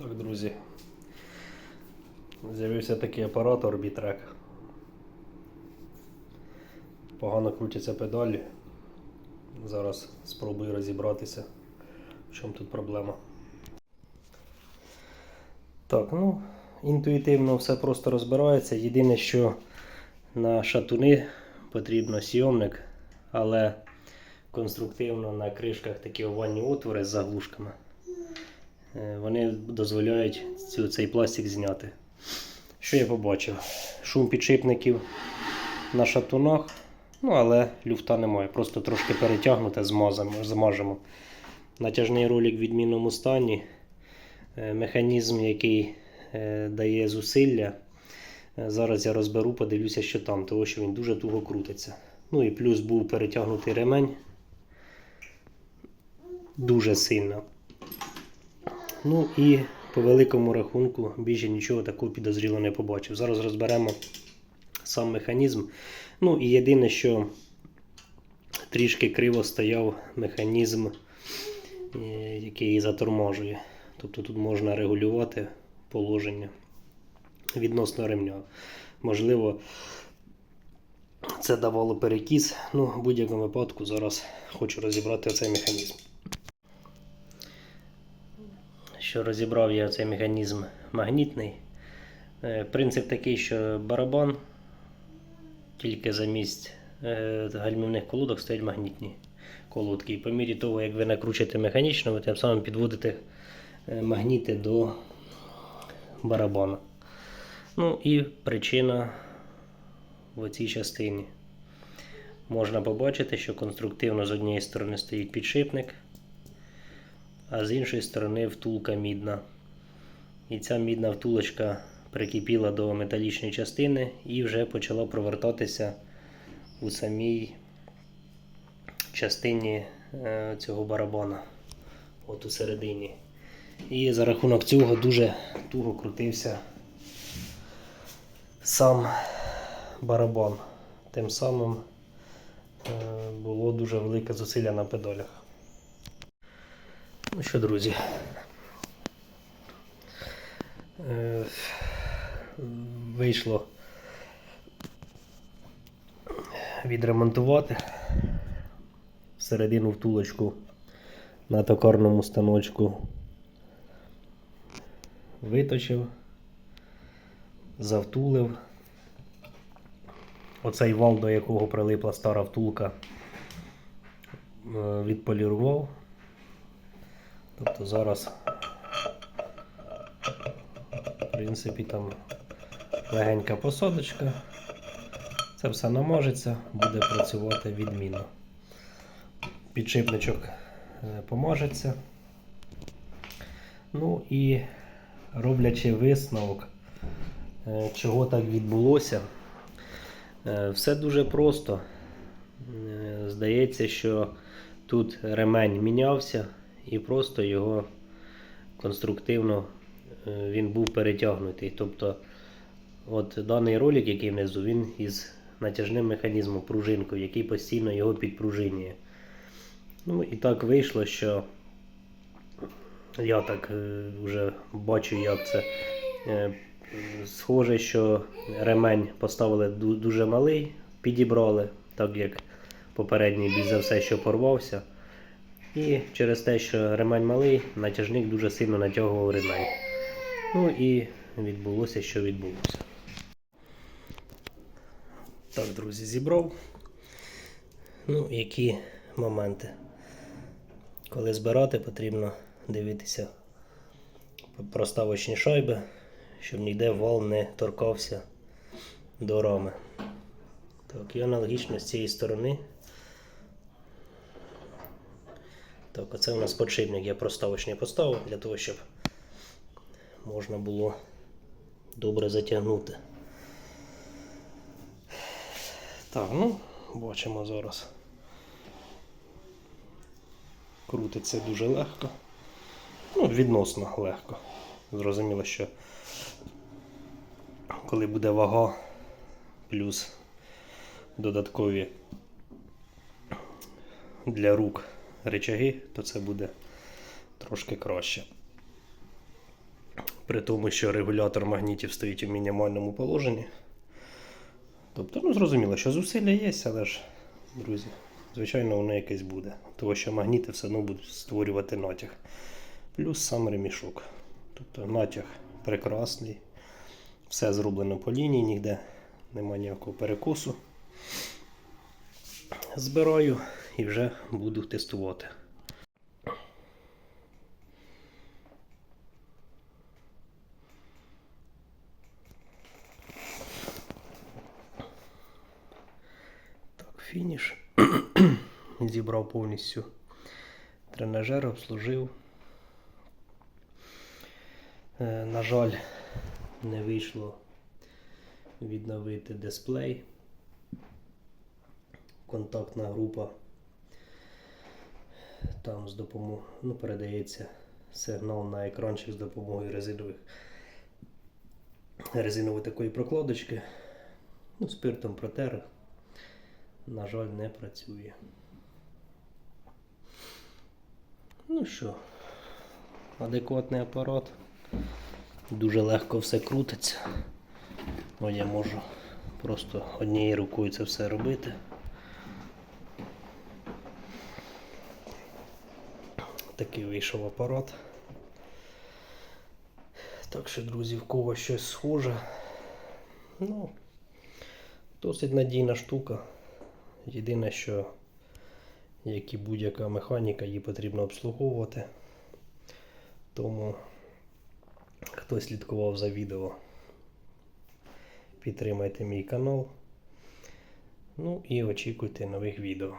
Так, друзі. З'явився такий апарат Orbitrack. Погано крутяться педалі. Зараз спробую розібратися, в чому тут проблема. Так, ну, інтуїтивно все просто розбирається. Єдине, що на шатуни потрібно сйомник, але конструктивно на кришках такі овальні отвори з заглушками. Е, Вони дозволяють цю, цей пластик зняти. Що я побачив? Шум підшипників на шатунах, ну але люфта немає. Просто трошки перетягнуте, змажемо. Натяжний ролик в відмінному стані. Е, Механізм, який е, дає зусилля. Зараз я розберу, подивлюся, що там, тому що він дуже туго крутиться. Ну і плюс був перетягнутий ремень дуже сильно. Ну і по великому рахунку більше нічого такого підозрілого не побачив. Зараз розберемо сам механізм. Ну і єдине, що трішки криво стояв механізм, е, який заторможує. Тобто тут можна регулювати положення відносно ремня. Можливо, це давало перекіс. Ну, в будь-якому випадку зараз хочу розібрати цей механізм. Що розібрав я цей механізм магнітний. Е, Принцип такий, що барабан тільки замість е, гальмівних колодок стоять магнітні колодки. І по мірі того, як ви накручуєте механічно, ви тим самим підводите е, магніти до барабана. Ну і причина в цій частині. Можна побачити, що конструктивно з однієї сторони стоїть підшипник, а з іншої сторони втулка мідна. І ця мідна втулочка прикипіла до металічної частини і вже почала провертатися у самій частині е, цього барабана, от у середині. І за рахунок цього дуже туго крутився сам барабан. Тим самим е, було дуже велике зусилля на педалях. Ну що, друзі, е, вийшло відремонтувати всередину втулочку на токарному станочку. Виточив, завтулив. Оцей вал, до якого прилипла стара втулка, е, відполірував. Тобто зараз, в принципі, там легенька посадочка. Це все намажеться, буде працювати відмінно. Підшипничок е, помажеться. Ну і роблячи висновок, е, чого так відбулося. Е, Все дуже просто. Здається, що тут ремень мінявся і просто його конструктивно е, він був перетягнутий. Тобто, от даний ролик, який внизу, він із натяжним механізмом пружинкою, який постійно його підпружинює. Ну і так вийшло, що я так е, вже бачу, як це. Е, Схоже, що ремень поставили дуже малий, підібрали, так як попередній більш за все, що порвався. І через те, що ремень малий, натяжник дуже сильно натягував ремень. Ну і відбулося, що відбулося. Так, друзі, зібрав. Ну, які моменти. Коли збирати, потрібно дивитися проставочні шайби, щоб ніде вал не торкався до рами. Так, і аналогічно з цієї сторони. Так, оце у нас подшипник я проставочний поставив для того, щоб можна було добре затягнути. Так, ну, бачимо зараз. Крутиться дуже легко. Ну, відносно легко. Зрозуміло, що коли буде вага плюс додаткові для рук речаги, то це буде трошки краще. при тому, що регулятор магнітів стоїть у мінімальному положенні. Тобто, ну зрозуміло, що зусилля є, але ж, друзі, звичайно, воно якесь буде. Тому що магніти все одно будуть створювати натяг. Плюс сам ремішок. Тобто натяг прекрасний. Все зроблено по лінії, ніде немає ніякого перекосу. Збираю і вже буду тестувати. Так, фініш. Зібрав повністю тренажер, обслужив. Е, На жаль, не вийшло відновити дисплей. Контактна група. Там з допомогою ну, передається сигнал на екранчик з допомогою резинових резинової такої прокладочки. Ну, спиртом протер. На жаль, не працює. Ну що, адекватний апарат. Дуже легко все крутиться. Ну, я можу просто однією рукою це все робити. Такий вийшов апарат. Так що, друзі, в кого щось схоже. Ну, досить надійна штука. Єдине, що як і будь-яка механіка, її потрібно обслуговувати. Тому хто слідкував за відео, підтримайте мій канал. Ну і очікуйте нових відео.